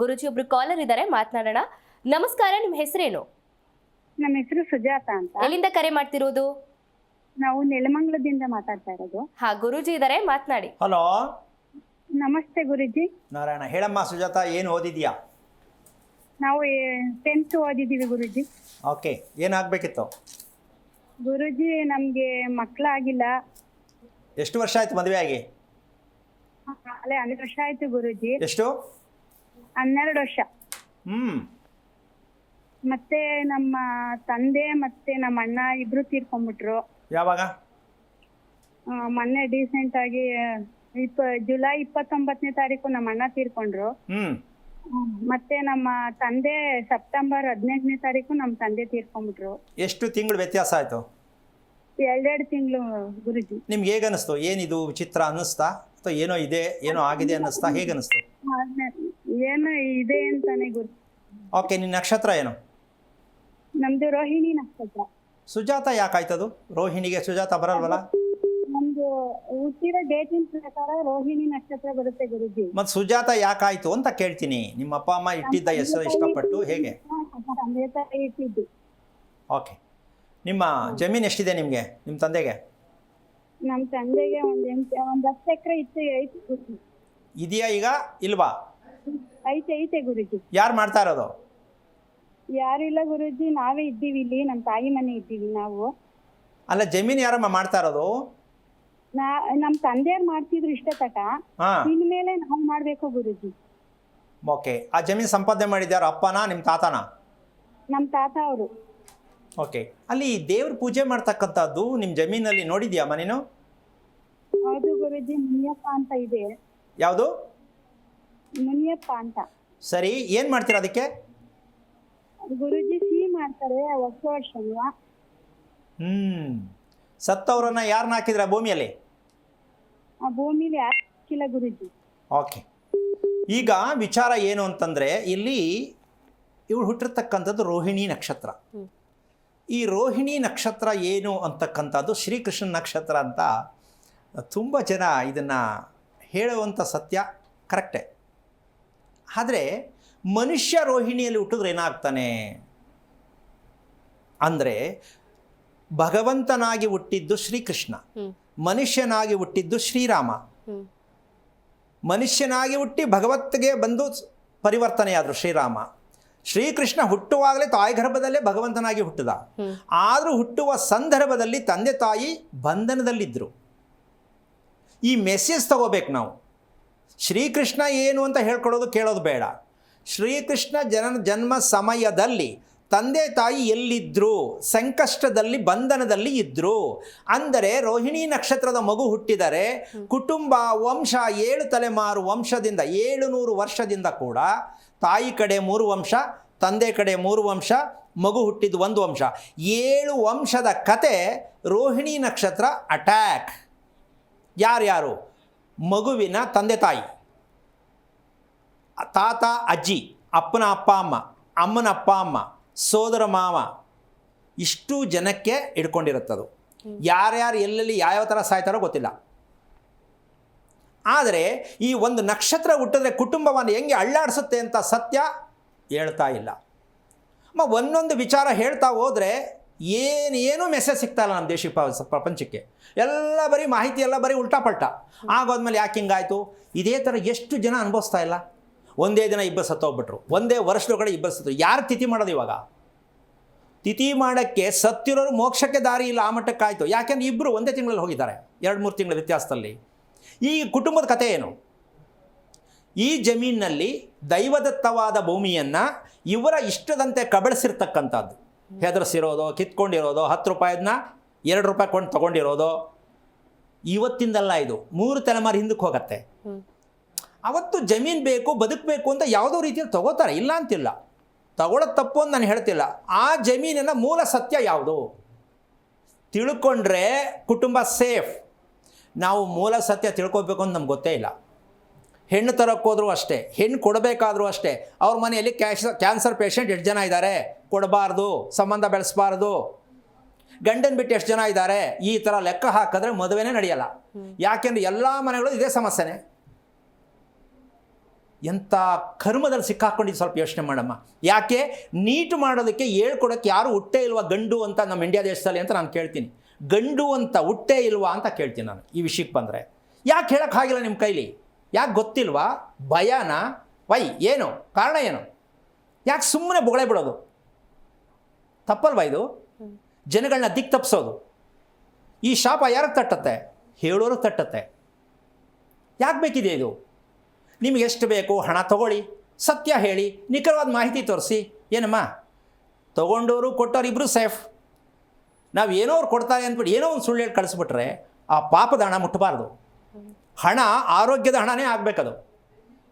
ಗುರುಜಿ ಒಬ್ರು ಕಾಲರ್ ಇದ್ದಾರೆ ಮಾತನಾಡೋಣ. ನಮಸ್ಕಾರ ನಿಮ್ಮ ಹೆಸರೇನು? ನಮ್ಮ ಹೆಸರು ಸುಜಾತ ಅಂತ. ಎಲ್ಲಿಂದ ಕರೆ ಮಾಡ್ತಿರೋದು? ನಾವು ನೆಲಮಂಗಲದಿಂದ ಮಾತಾಡ್ತಾ ಇರೋದು. ಹಾ ಗುರುಜಿ ಇದ್ದಾರೆ ಮಾತನಾಡಿ. ಹಲೋ ನಮಸ್ತೆ ಗುರುಜಿ. ನಾರಾಯಣ ಹೇಳಮ್ಮ ಸುಜಾತ ಏನು ಓದಿದ್ಯಾ? ನಾವು ಟೆಂತ್ ಓದಿದ್ದೀವಿ ಗುರುಜಿ. ಓಕೆ ಏನಾಗಬೇಕಿತ್ತು ಗುರುಜಿ ನಮ್ಗೆ ಮಕ್ಕಳಾಗಿಲ್ಲ ಎಷ್ಟು ವರ್ಷ ಆಯ್ತು ಮದುವೆ ಆಗಿ ಅಲ್ಲೇ ಹನ್ನೆರಡು ವರ್ಷ ಆಯ್ತು ಗುರುಜಿ. ಎಷ್ಟು? ಹನ್ನೆರಡು ವರ್ಷ. ಮತ್ತೆ ನಮ್ಮ ತಂದೆ ಮತ್ತೆ ನಮ್ಮ ಅಣ್ಣ ಇಬ್ರು ತೀರ್ಕೊಂಡ್ಬಿಟ್ರು. ಯಾವಾಗ? ಆ, ಮೊನ್ನೆ ಡೀಸೆಂಟ್ ಆಗಿ ಇಪ್ಪ ಜುಲೈ ಇಪ್ಪತ್ತೊಂಬತ್ತನೇ ತಾರೀಕು ನಮ್ಮ ಅಣ್ಣ ತೀರ್ಕೊಂಡ್ರು. ಹ್ಮ್. ಮತ್ತೆ ನಮ್ಮ ತಂದೆ ಸೆಪ್ಟೆಂಬರ್ ಹದಿನೆಂಟನೇ ತಾರೀಕು ನಮ್ಮ ತಂದೆ ತೀರ್ಕೊಂಡ್ಬಿಟ್ರು. ಎಷ್ಟು ತಿಂಗಳು ವ್ಯತ್ಯಾಸ ಆಯ್ತು? ಎರಡೆರಡು ತಿಂಗಳು ಗುರುಜಿ. ನಿಮ್ಗೆ ಹೇಗನ್ನಿಸ್ತು? ಏನಿದು ವಿಚಿತ್ರ ಅನ್ನಿಸ್ತಾ? ಅಥವಾ ಏನೋ ಇದೆ ಏನೋ ಆಗಿದೆ ಅನ್ನಿಸ್ತಾ ಹೇಗೆ ಅನ್ನಿಸ್ತು? ಏನೋ ಇದೆ ಅಂತಾನೆ ಗೊತ್ತು. ಓಕೆ ನಿನ್ನ ನಕ್ಷತ್ರ ಏನು? ನಮ್ದು ರೋಹಿಣಿ ನಕ್ಷತ್ರ. ಸುಜಾತ ಯಾಕಾಯ್ತದು? ರೋಹಿಣಿಗೆ ಸುಜಾತ ಬರಲ್ವಲ್ಲ? ನಮ್ದು ಹುಟ್ಟಿರೋ ಡೇಟಿನ ಪ್ರಕಾರ ರೋಹಿಣಿ ನಕ್ಷತ್ರ ಬರುತ್ತೆ ಗುರುಜಿ. ಮತ್ತೆ ಸುಜಾತ ಯಾಕಾಯ್ತು ಅಂತ ಕೇಳ್ತೀನಿ. ನಿಮ್ಮ ಅಪ್ಪ ಅಮ್ಮ ಇಟ್ಟಿದ್ದ ಹೆಸರು ಇಷ್ಟಪಟ್ಟು ಹೇಗೆ? ತಂದೆ ತಾಯಿ ಇಟ್ಟಿದ್ದು. ಓಕೆ. ನಿಮ್ಮ ಜಮೀನು ಎಷ್ಟಿದೆ ನಿಮಗೆ ನಿಮ್ಮ ತಂದೆಗೆ? ನಮ್ ತಂದೆಗೆ ಒಂದ್ ಎಂಟು ಒಂದ್ ಹತ್ತು ಎಕರೆ ಇತ್ತು ಐತೆ ಗುರುಜಿ ಇದೆಯಾ ಈಗ? ಇಲ್ವಾ? ಐತೆ ಐತೆ ಗುರುಜಿ ಯಾರು ಮಾಡ್ತಾ ಇರೋದು? ಯಾರು ಇಲ್ಲ ಗುರುಜಿ ನಾವೇ ಇದ್ದೀವಿ ಇಲ್ಲಿ ನಮ್ ತಾಯಿ ಮನೆ ಇದ್ದೀವಿ ನಾವು. ಅಲ್ಲ ಜಮೀನ್ ಯಾರಮ್ಮ ಮಾಡ್ತಾ ಇರೋದು? ನಾ ನಮ್ ತಂದೆಯವ್ರು ಮಾಡ್ತಿದ್ರು ಇಷ್ಟ ತಟ. ಹಾಂ. ಇನ್ಮೇಲೆ ನಾವ್ ಮಾಡ್ಬೇಕು ಗುರುಜಿ. ಓಕೆ. ಆ ಜಮೀನ್ ಸಂಪಾದನೆ ಮಾಡಿದ್ಯಾರು ಅಪ್ಪನ ನಿಮ್ಮ ತಾತನಾ? ನಮ್ ತಾತ ಅವರು. ಓಕೆ ಅಲ್ಲಿ ದೇವ್ರ ಪೂಜೆ ಮಾಡ್ತಕ್ಕಂಥದ್ದು ನಿಮ್ಮ ಜಮೀನಲ್ಲಿ ನೋಡಿದ್ಯಾ ಮನೇನು? ಹೌದು ಗುರುಜಿ ಮುನಿಯಪ್ಪ ಅಂತ ಇದೆ. ಯಾವುದು? ಮುನಿಯಪ್ಪ ಅಂತ. ಸರಿ ಏನು ಮಾಡ್ತೀರಾ ಅದಕ್ಕೆ? ಗುರುಜಿ ಸಿಹಿ ಮಾಡ್ತಾರೆ ವರ್ಷ ವರ್ಷ ಹ್ಞೂ ಸತ್ತವರನ್ನ ಯಾರನ್ನ ಹಾಕಿದ್ರ ಭೂಮಿಯಲ್ಲಿ? ಆ ಭೂಮಿಲಿ ಹಾಕಿಲ್ಲ ಗುರುಜಿ. ಓಕೆ ಈಗ ವಿಚಾರ ಏನು ಅಂತಂದರೆ ಇಲ್ಲಿ ಇವಳು ಹುಟ್ಟಿರ್ತಕ್ಕಂಥದ್ದು ರೋಹಿಣಿ ನಕ್ಷತ್ರ. ಈ ರೋಹಿಣಿ ನಕ್ಷತ್ರ ಏನು ಅಂತಕ್ಕಂಥದ್ದು ಶ್ರೀಕೃಷ್ಣ ನಕ್ಷತ್ರ ಅಂತ ತುಂಬ ಜನ ಇದನ್ನು ಹೇಳುವಂಥ ಸತ್ಯ ಕರೆಕ್ಟೇ. ಆದರೆ ಮನುಷ್ಯ ರೋಹಿಣಿಯಲ್ಲಿ ಹುಟ್ಟಿದ್ರೆ ಏನಾಗ್ತಾನೆ? ಅಂದರೆ ಭಗವಂತನಾಗಿ ಹುಟ್ಟಿದ್ದು ಶ್ರೀಕೃಷ್ಣ ಮನುಷ್ಯನಾಗಿ ಹುಟ್ಟಿದ್ದು ಶ್ರೀರಾಮ. ಮನುಷ್ಯನಾಗಿ ಹುಟ್ಟಿ ಭಗವತ್ಗೆ ಬಂದು ಪರಿವರ್ತನೆಯಾದರು ಶ್ರೀರಾಮ. ಶ್ರೀಕೃಷ್ಣ ಹುಟ್ಟುವಾಗಲೇ ತಾಯಿ ಗರ್ಭದಲ್ಲೇ ಭಗವಂತನಾಗಿ ಹುಟ್ಟಿದ. ಆದರೂ ಹುಟ್ಟುವ ಸಂದರ್ಭದಲ್ಲಿ ತಂದೆ ತಾಯಿ ಬಂಧನದಲ್ಲಿದ್ದರು ಈ ಮೆಸೇಜ್ ತಗೋಬೇಕು ನಾವು. ಶ್ರೀಕೃಷ್ಣ ಏನು ಅಂತ ಹೇಳ್ಕೊಡೋದು ಕೇಳೋದು ಬೇಡ. ಶ್ರೀಕೃಷ್ಣ ಜನನ ಜನ್ಮ ಸಮಯದಲ್ಲಿ ತಂದೆ ತಾಯಿ ಎಲ್ಲಿದ್ದರು ಸಂಕಷ್ಟದಲ್ಲಿ ಬಂಧನದಲ್ಲಿ ಇದ್ದರು ಅಂದರೆ ರೋಹಿಣಿ ನಕ್ಷತ್ರದ ಮಗು ಹುಟ್ಟಿದರೆ ಕುಟುಂಬ ವಂಶ ಏಳು ತಲೆಮಾರು ವಂಶದಿಂದ ಏಳು ನೂರು ವರ್ಷದಿಂದ ಕೂಡ ತಾಯಿ ಕಡೆ ಮೂರು ವಂಶ ತಂದೆ ಕಡೆ ಮೂರು ವಂಶ ಮಗು ಹುಟ್ಟಿದ್ದು ಒಂದು ವಂಶ. ಏಳು ವಂಶದ ಕತೆ ರೋಹಿಣಿ ನಕ್ಷತ್ರ ಅಟ್ಯಾಕ್. ಯಾರ್ಯಾರು ಮಗುವಿನ ತಂದೆ ತಾಯಿ. ತಾತ ಅಜ್ಜಿ ಅಪ್ಪನ ಅಪ್ಪ ಅಮ್ಮ ಅಮ್ಮನ ಅಪ್ಪ ಅಮ್ಮ ಸೋದರ ಮಾವ ಇಷ್ಟು ಜನಕ್ಕೆ ಇಟ್ಕೊಂಡಿರುತ್ತದು ಯಾರ್ಯಾರು ಎಲ್ಲೆಲ್ಲಿ ಯಾವ್ಯಾವ ಥರ ಸಾಯ್ತಾರೋ ಗೊತ್ತಿಲ್ಲ. ಆದರೆ ಈ ಒಂದು ನಕ್ಷತ್ರ ಹುಟ್ಟಿದ್ರೆ ಕುಟುಂಬವನ್ನು ಹೆಂಗೆ ಅಳ್ಳಾಡಿಸುತ್ತೆ ಅಂತ ಸತ್ಯ ಹೇಳ್ತಾ ಇಲ್ಲ. ಮ ಒಂದೊಂದು ವಿಚಾರ ಹೇಳ್ತಾ ಹೋದರೆ ಏನೇನೂ ಮೆಸೇಜ್ ಸಿಗ್ತಾಯಿಲ್ಲ ನಮ್ಮ ದೇಶ ಪ್ರಪಂಚಕ್ಕೆ. ಎಲ್ಲ ಬರೀ ಮಾಹಿತಿ, ಎಲ್ಲ ಬರೀ ಉಲ್ಟಾ ಪಲ್ಟ. ಆಗೋದ್ಮೇಲೆ ಯಾಕೆ ಹಿಂಗಾಯಿತು? ಇದೇ ಥರ ಎಷ್ಟು ಜನ ಅನುಭವಿಸ್ತಾ ಇಲ್ಲ? ಒಂದೇ ದಿನ ಇಬ್ಬರು ಸತ್ತೋಗ್ಬಿಟ್ರು. ಒಂದೇ ವರ್ಷದೊಳಗಡೆ ಇಬ್ಬರು ಸತ್ತು ಯಾರು ತಿಥಿ ಮಾಡೋದು ಇವಾಗ? ತಿಥಿ ಮಾಡೋಕ್ಕೆ ಸತ್ತಿರೋರು ಮೋಕ್ಷಕ್ಕೆ ದಾರಿ ಇಲ್ಲ, ಆ ಮಟ್ಟಕ್ಕಾಯಿತು. ಯಾಕೆಂದ್ರೆ ಇಬ್ಬರು ಒಂದೇ ತಿಂಗಳಲ್ಲಿ ಹೋಗಿದ್ದಾರೆ. ಎರಡು, ಮೂರು ತಿಂಗಳ ವ್ಯತ್ಯಾಸದಲ್ಲಿ. ಈ ಕುಟುಂಬದ ಕಥೆ ಏನು? ಈ ಜಮೀನಿನಲ್ಲಿ ದೈವದತ್ತವಾದ ಭೂಮಿಯನ್ನು ಇವರ ಇಷ್ಟದಂತೆ ಕಬಳಿಸಿರ್ತಕ್ಕಂಥದ್ದು. ಹೆದರ್ಸಿರೋದು ಕಿತ್ಕೊಂಡಿರೋದು ಹತ್ತು ರೂಪಾಯಿದನ್ನ ಎರಡು ರೂಪಾಯಿ ಕೊಂಡು ತೊಗೊಂಡಿರೋದು ಇವತ್ತಿಂದಲ್ಲ ಇದು. ಮೂರು ತಲೆಮಾರು ಹಿಂದಕ್ಕೆ ಹೋಗತ್ತೆ. ಅವತ್ತು ಜಮೀನು ಬೇಕು ಬದುಕಬೇಕು ಅಂತ ಯಾವುದೋ ರೀತಿಯಲ್ಲಿ ತಗೋತಾರೆ. ಇಲ್ಲ ಅಂತಿಲ್ಲ. ತಗೊಳ್ಳೋದು ತಪ್ಪು ಅಂತ ನಾನು ಹೇಳ್ತಿಲ್ಲ. ಆ ಜಮೀನಿನ ಮೂಲ ಸತ್ಯ ಯಾವುದು? ತಿಳ್ಕೊಂಡ್ರೆ ಕುಟುಂಬ ಸೇಫ್. ನಾವು ಮೂಲ ಸತ್ಯ ತಿಳ್ಕೊಬೇಕು ಅಂತ ನಮ್ಗೆ ಗೊತ್ತೇ ಇಲ್ಲ. ಹೆಣ್ಣು ತರಕ್ಕೆ ಹೋದ್ರು ಅಷ್ಟೇ, ಹೆಣ್ಣು ಕೊಡಬೇಕಾದ್ರೂ ಅಷ್ಟೇ, ಅವ್ರ ಮನೆಯಲ್ಲಿ ಕ್ಯಾಶ್, ಕ್ಯಾನ್ಸರ್ ಪೇಷಂಟ್ ಎಷ್ಟು ಜನ ಇದ್ದಾರೆ ಕೊಡಬಾರ್ದು, ಸಂಬಂಧ ಬೆಳೆಸಬಾರ್ದು. ಗಂಡನ ಬಿಟ್ಟು ಎಷ್ಟು ಜನ ಇದ್ದಾರೆ ಈ ಥರ ಲೆಕ್ಕ ಹಾಕಿದ್ರೆ ಮದುವೆನೇ ನಡೆಯಲ್ಲ. ಯಾಕೆಂದ್ರೆ ಎಲ್ಲ ಮನೆಗಳು ಇದೇ ಸಮಸ್ಯೆನೇ. ಎಂಥ ಕರ್ಮದಲ್ಲಿ ಸಿಕ್ಕಾಕೊಂಡಿದ್ದು ಸ್ವಲ್ಪ ಯೋಚನೆ ಮಾಡಮ್ಮ. ಯಾಕೆ? ನೀಟ್ ಮಾಡೋದಕ್ಕೆ ಹೇಳ್ಕೊಡೋಕ್ಕೆ ಯಾರು ಹುಟ್ಟೇ ಇಲ್ವಾ ಗಂಡು ಅಂತ ನಮ್ಮ ಇಂಡಿಯಾ ದೇಶದಲ್ಲಿ ಅಂತ ನಾನು ಕೇಳ್ತೀನಿ. ಗಂಡು ಅಂತ ಹುಟ್ಟೇ ಇಲ್ವಾ ಅಂತ ಕೇಳ್ತೀನಿ ನಾನು ಈ ವಿಷಯಕ್ಕೆ ಬಂದರೆ. ಯಾಕೆ ಹೇಳೋಕ್ಕಾಗಿಲ್ಲ ನಿಮ್ಮ ಕೈಲಿ? ಯಾಕೆ ಗೊತ್ತಿಲ್ವಾ? ಭಯನ? ವೈ, ಏನು? ಕಾರಣ ಏನು? ಯಾಕೆ ಸುಮ್ಮನೆ ಬೊಗಳೆ ಬಿಡೋದು? ತಪ್ಪಲ್ವಾ ಇದು? ಜನಗಳನ್ನ ದಿಕ್ ತಪ್ಪಿಸೋದು ಈ ಶಾಪ ಯಾರಿಗೆ ತಟ್ಟತ್ತೆ? ಹೇಳೋರು ತಟ್ಟತ್ತೆ. ಯಾಕೆ ಬೇಕಿದೆ ಇದು? ನಿಮಗೆ ಎಷ್ಟು ಬೇಕು? ಹಣ ತಗೊಳ್ಳಿ. ಸತ್ಯ ಹೇಳಿ, ನಿಖರವಾದ ಮಾಹಿತಿ ತೋರಿಸಿ. ಏನಮ್ಮ? ತಗೊಂಡೋರು ಕೊಟ್ಟವ್ರು ಇಬ್ಬರು ಸೇಫ್. ನಾವು ಏನೋ ಅವ್ರು ಕೊಡ್ತಾರೆ ಅಂದ್ಬಿಟ್ಟು ಏನೋ ಒಂದು ಸುಳ್ಳು ಹೇಳಿ ಕಳಿಸ್ಬಿಟ್ರೆ ಆ ಪಾಪದ ಹಣ ಮುಟ್ಟಬಾರ್ದು. ಹಣ ಆರೋಗ್ಯದ ಹಣನೇ ಆಗಬೇಕದು.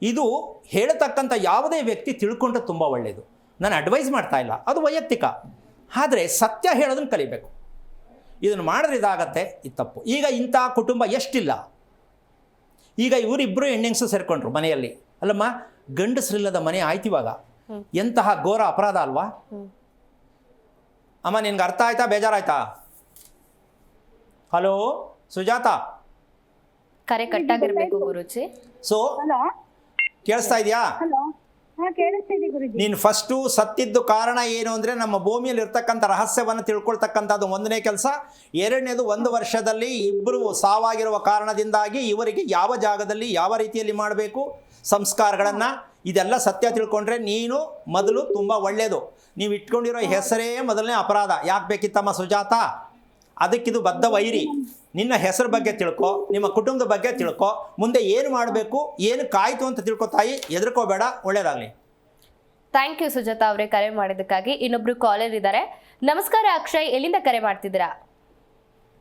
ಇದು ಹೇಳತಕ್ಕಂಥ ಯಾವುದೇ ವ್ಯಕ್ತಿ ತಿಳ್ಕೊಂಡ್ರೆ ತುಂಬ ಒಳ್ಳೆಯದು ನಾನು ಅಡ್ವೈಸ್ ಮಾಡ್ತಾ ಇಲ್ಲ ಅದು ವೈಯಕ್ತಿಕ. ಆದರೆ ಸತ್ಯ ಹೇಳೋದನ್ನು ಕಲಿಬೇಕು. ಇದನ್ನು ಮಾಡಿದ್ರೆ ಇದಾಗತ್ತೆ ಇದು ತಪ್ಪು. ಈಗ ಇಂಥ ಕುಟುಂಬ ಎಷ್ಟಿಲ್ಲ. ಈಗ ಇವರಿಬ್ಬರು ಹೆಣ್ಣಿಂಗ್ಸು ಸೇರಿಕೊಂಡ್ರು ಮನೆಯಲ್ಲಿ. ಅಲ್ಲಮ್ಮ ಗಂಡಸರಿಲ್ಲದ ಮನೆ ಆಯ್ತು ಇವಾಗ ಎಂತಹ ಘೋರ ಅಪರಾಧ ಅಲ್ವಾ? ಅಮ್ಮ ನಿನ್ಗೆ ಅರ್ಥ ಆಯ್ತಾ? ಬೇಜಾರಾಯ್ತಾ? ಹಲೋ ಸುಜಾತ? ಕರೆ ಕಟ್ಟಾಗಿರ್ಬೇಕು ಗುರುಜಿ. ಸೊ ಹಲೋ ಕೇಳಿಸ್ತಾ ಇದೆಯಾ? ಹಲೋ ಹಾ ಕೇಳಿಸ್ತಿದೆ ಗುರುಜಿ. ನೀನು ಫಸ್ಟು ಸತ್ತಿದ್ದು ಕಾರಣ ಏನು ಅಂದರೆ ನಮ್ಮ ಭೂಮಿಯಲ್ಲಿ ಇರ್ತಕ್ಕಂಥ ರಹಸ್ಯವನ್ನು ತಿಳ್ಕೊಳ್ತಕ್ಕಂಥದ್ದು ಒಂದನೇ ಕೆಲಸ. ಎರಡನೇದು ಒಂದು ವರ್ಷದಲ್ಲಿ ಇಬ್ಬರು ಸಾವಾಗಿರುವ ಕಾರಣದಿಂದಾಗಿ ಇವರಿಗೆ ಯಾವ ಜಾಗದಲ್ಲಿ ಯಾವ ರೀತಿಯಲ್ಲಿ ಮಾಡಬೇಕು ಸಂಸ್ಕಾರಗಳನ್ನು ಇದೆಲ್ಲ ಸತ್ಯ ತಿಳ್ಕೊಂಡ್ರೆ ನೀನು ಮೊದಲು ತುಂಬ ಒಳ್ಳೆಯದು ನೀವು ಇಟ್ಕೊಂಡಿರೋ ಹೆಸರೇ ಮೊದಲನೇ ಅಪರಾಧ. ಯಾಕೆ ಬೇಕಿತ್ತಮ್ಮ ಸುಜಾತ? ಅದಕ್ಕಿದು ಬದ್ಧ ವೈರಿ. ನಿನ್ನ ಹೆಸರು ಬಗ್ಗೆ ತಿಳ್ಕೊ ನಿಮ್ಮ ಕುಟುಂಬದ ಬಗ್ಗೆ ತಿಳ್ಕೊ ಮುಂದೆ ಏನು ಮಾಡಬೇಕು ಏನು ಕಾಯಿತು ಅಂತ ತಿಳ್ಕೊತಾಯಿ ತಾಯಿ ಹೆದರ್ಕೋಬೇಡ ಒಳ್ಳೇದಾಗಲಿ. ಥ್ಯಾಂಕ್ ಯು ಸುಜಾತ ಅವರೇ ಕರೆ ಮಾಡಿದ್ದಕ್ಕಾಗಿ. ಇನ್ನೊಬ್ರು ಕಾಲರ್ ಇದ್ದಾರೆ ನಮಸ್ಕಾರ ಅಕ್ಷಯ್ ಎಲ್ಲಿಂದ ಕರೆ ಮಾಡ್ತಿದ್ದೀರಾ?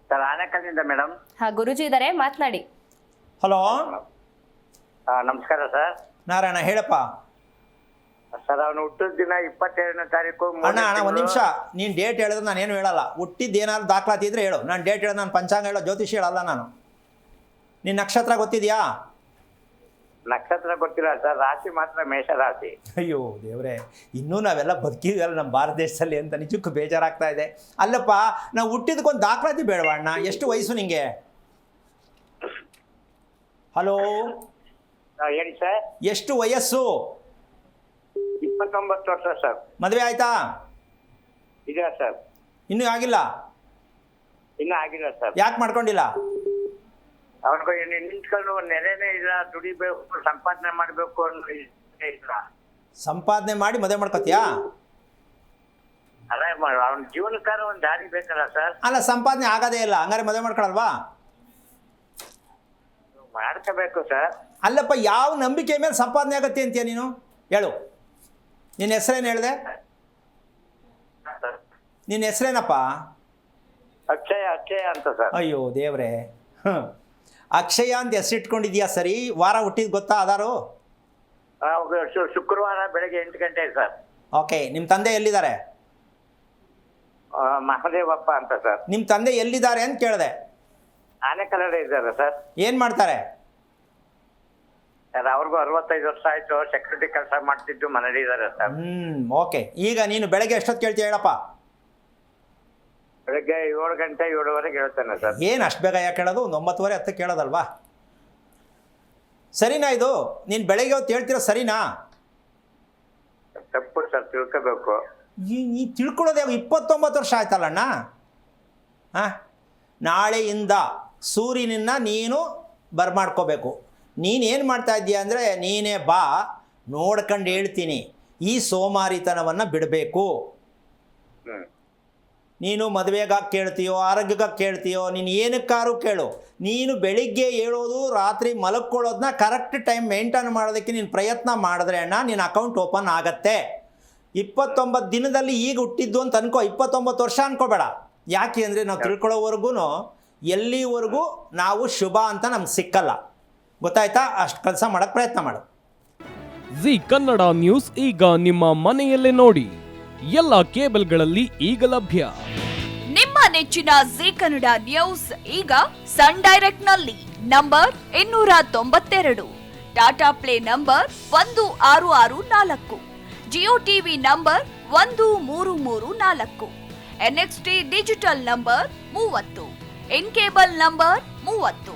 ಸರ್ ಆನೇಕಲ್ನಿಂದ ಮೇಡಮ್ ಹಾ ಗುರುಜಿ ಇದ್ದಾರೆ ಮಾತನಾಡಿ. ಹಲೋ ನಮಸ್ಕಾರ ಸರ್. ನಾರಾಯಣ ಹೇಳಪ್ಪ. ಸರ್ ಅವನು ಹುಟ್ಟಿದ ದಿನ ಇಪ್ಪತ್ತೆರಡನೇ ತಾರೀಕು ಅಣ್ಣ ಮೂರನೇ ಅಣ್ಣ ಒಂದು ತಿಂಗಳು. ನಿಮಿಷ ನೀನು ಡೇಟ್ ಹೇಳಿದ್ರೆ ನಾನು ಏನು ಹೇಳಲ್ಲ. ಹುಟ್ಟಿದ್ದು ಏನಾದ್ರು ದಾಖಲಾತಿ ಇದ್ರೆ ಹೇಳು. ನಾನು ಡೇಟ್ ಹೇಳೋದು ನಾನು ಪಂಚಾಂಗ ಹೇಳೋ ಜ್ಯೋತಿಷಿ ಹೇಳಲ್ಲ ನಾನು. ನಿನ್ನ ನಕ್ಷತ್ರ ಗೊತ್ತಿದೆಯಾ? ನಕ್ಷತ್ರ ಗೊತ್ತಿಲ್ಲ ಸರ್ ರಾಶಿ ಮಾತ್ರ ಮೇಷ ರಾಶಿ ಅಯ್ಯೋ ದೇವ್ರೆ. ಇನ್ನೂ ನಾವೆಲ್ಲ ಬದುಕಿದ್ದೀವಲ್ಲ ನಮ್ಮ ಭಾರತ ದೇಶದಲ್ಲಿ ಅಂತ ನಿಜಕ್ಕೂ ಬೇಜಾರಾಗ್ತಾ ಇದೆ. ಅಲ್ಲಪ್ಪ ನಾವು ಹುಟ್ಟಿದಕ್ಕೊಂದು ದಾಖಲಾತಿ ಬೇಡವಾ ಅಣ್ಣ? ಎಷ್ಟು ವಯಸ್ಸು ನಿಂಗೆ? ಹಲೋ ಹೇಳಿ ಸರ್. ಎಷ್ಟು ವಯಸ್ಸು? ಇಪ್ಪತ್ತೊಂಬತ್ತು ವರ್ಷ ಸರ್. ಮದುವೆ ಆಯ್ತಾ? ಇದೆ ಸರ್. ಇನ್ನೂ ಆಗಿಲ್ಲ? ಇನ್ನೂ ಆಗಿಲ್ಲ ಸರ್. ಯಾಕೆ ಮಾಡ್ಕೊಂಡಿಲ್ಲ? ಅವನಿಗೆ ನಿಂತ್ಕೊಂಡು ನೆರೆನೇ ಇಲ್ಲ ದುಡಿಬೇಕು ಸಂಪಾದನೆ ಮಾಡಬೇಕು ಅನ್ನೋ ಇಷ್ಟ ಇಲ್ಲ. ಸಂಪಾದನೆ ಮಾಡಿ ಮದುವೆ ಮಾಡ್ಕೊತೀಯಾ? ಅದೇ ಅವ್ನ ಜೀವನಕ್ಕಾರ ಒಂದು ದಾರಿ ಬೇಕಲ್ಲ ಸರ್. ಅಲ್ಲ ಸಂಪಾದನೆ ಆಗೋದೇ ಇಲ್ಲ. ಹಂಗಾರೆ ಮದುವೆ ಮಾಡ್ಕೊಳಲ್ವಾ? ಮಾಡ್ಕೋಬೇಕು ಸರ್. ಅಲ್ಲಪ್ಪ ಯಾವ ನಂಬಿಕೆ ಮೇಲೆ ಸಂಪಾದನೆ ಆಗುತ್ತೆ ಅಂತೀಯ ನೀನು? ಹೇಳು. ನಿನ್ನ ಹೆಸರೇನು ಹೇಳಿದೆ? ನಿನ್ನ ಹೆಸರೇನಪ್ಪ? ಅಕ್ಷಯ ಅಕ್ಷಯ ಅಂತ ಸರ್. ಅಯ್ಯೋ ದೇವ್ರೆ. ಹ್ಞೂ ಅಕ್ಷಯ ಅಂತ ಹೆಸರಿಟ್ಕೊಂಡಿದ್ಯಾ ಸರಿ? ವಾರ ಹುಟ್ಟಿದ್ ಗೊತ್ತಾ ಅದಾರು? ಶುಕ್ರವಾರ ಬೆಳಗ್ಗೆ ಎಂಟು ಗಂಟೆ ಸರ್. ಓಕೆ ನಿಮ್ಮ ತಂದೆ ಎಲ್ಲಿದ್ದಾರೆ? ಮಹದೇವಪ್ಪ ಅಂತ ಸರ್. ನಿಮ್ಮ ತಂದೆ ಎಲ್ಲಿದ್ದಾರೆ ಅಂತ ಕೇಳಿದೆ. ಆನೆಕಲ್ಲಡೆ ಇದ್ದಾರೆ ಸರ್. ಏನು ಮಾಡ್ತಾರೆ? ಸರ್ ಅವ್ರಿಗೂ ಅರವತ್ತೈದು ವರ್ಷ ಆಯ್ತು ಸೆಕ್ಯೂರಿಟಿ ಕೆಲಸ ಮಾಡ್ತಿದ್ದು ಮನೇಲಿ ಇದ್ದಾರೆ ಸರ್. ಹ್ಮ್ ಓಕೆ. ಈಗ ನೀನು ಬೆಳಗ್ಗೆ ಎಷ್ಟೊತ್ತು ಕೇಳ್ತೀಯ ಹೇಳಪ್ಪ? ಬೆಳಗ್ಗೆ ಏಳು ಗಂಟೆ ಏಳುವರೆಗೆ ಹೇಳ್ತೇನೆ ಸರ್. ಏನು ಅಷ್ಟು ಬೇಗ ಯಾಕೆ ಹೇಳೋದು ಒಂದು ಒಂಬತ್ತುವರೆ ಹತ್ತು ಕೇಳೋದಲ್ವಾ? ಸರಿನಾ ಇದು? ನೀನು ಬೆಳಗ್ಗೆ ಹೊತ್ತು ಹೇಳ್ತಿರೋ ಸರಿನಾ? ತಪ್ಪು ಸರ್ ತಿಳ್ಕೋಬೇಕು. ಈ ಈ ತಿಳ್ಕೊಳ್ಳೋದು ಯಾವ ಇಪ್ಪತ್ತೊಂಬತ್ತು ವರ್ಷ ಆಯ್ತಲ್ಲಣ್ಣ ಹಾಂ ನಾಳೆಯಿಂದ ಸೂರ್ಯನನ್ನು ನೀನು ಬರ್ಮಾಡ್ಕೋಬೇಕು. ನೀನೇನು ಮಾಡ್ತಾ ಇದ್ದೀಯ ಅಂದರೆ ನೀನೇ ಬಾ ನೋಡ್ಕೊಂಡು ಹೇಳ್ತೀನಿ. ಈ ಸೋಮಾರಿತನವನ್ನು ಬಿಡಬೇಕು. ನೀನು ಮದುವೆಗಾಗಿ ಕೇಳ್ತೀಯೋ ಆರೋಗ್ಯಕ್ಕಾಗಿ ಕೇಳ್ತೀಯೋ ನೀನು ಏನಕ್ಕಾರು ಕೇಳು. ನೀನು ಬೆಳಿಗ್ಗೆ ಹೇಳೋದು ರಾತ್ರಿ ಮಲಕ್ಕೊಳ್ಳೋದನ್ನ ಕರೆಕ್ಟ್ ಟೈಮ್ ಮೇಂಟೈನ್ ಮಾಡೋದಕ್ಕೆ ನೀನು ಪ್ರಯತ್ನ ಮಾಡಿದ್ರೆ ಅಣ್ಣ ನಿನ್ನ ಅಕೌಂಟ್ ಓಪನ್ ಆಗತ್ತೆ. ಇಪ್ಪತ್ತೊಂಬತ್ತು ದಿನದಲ್ಲಿ ಈಗ ಹುಟ್ಟಿದ್ದು ಅಂತ ಅನ್ಕೋ ಇಪ್ಪತ್ತೊಂಬತ್ತು ವರ್ಷ ಅನ್ಕೋಬೇಡ. ಯಾಕೆ ಅಂದರೆ ನಾವು ತಿಳ್ಕೊಳ್ಳೋವರೆಗೂ ಎಲ್ಲಿವರೆಗೂ ನಾವು ಶುಭ ಅಂತ ನಮ್ಗೆ ಸಿಕ್ಕಲ್ಲ. ಗೊತ್ತಾಯ್ತಾ? ಅಷ್ಟು ಕೆಲಸ ಮಾಡೋಕ್ಕೆ ಪ್ರಯತ್ನ ಮಾಡು. ಜಿ ಕನ್ನಡ ನ್ಯೂಸ್ ಈಗ ನಿಮ್ಮ ಮನೆಯಲ್ಲೇ ನೋಡಿ. ಎಲ್ಲ ಕೇಬಲ್ಗಳಲ್ಲಿ ಈಗ ಲಭ್ಯ. ನಿಮ್ಮ ನೆಚ್ಚಿನ ಜಿ ಕನ್ನಡ ನ್ಯೂಸ್ ಈಗ ಸನ್ ಡೈರೆಕ್ಟ್ನಲ್ಲಿ ನಂಬರ್ ಇನ್ನೂರ ತೊಂಬತ್ತೆರಡು ಟಾಟಾ ಪ್ಲೇ ನಂಬರ್ ಒಂದು ಆರು ಆರು ನಾಲ್ಕು ಜಿಯೋ ಟಿವಿ ನಂಬರ್ ಒಂದು ಮೂರು ಮೂರು ನಾಲ್ಕು ಎನ್ಎಕ್ಸ್ಟಿ ಡಿಜಿಟಲ್ ನಂಬರ್ ಮೂವತ್ತು ಇನ್ ಕೇಬಲ್ ನಂಬರ್ ಮೂವತ್ತು.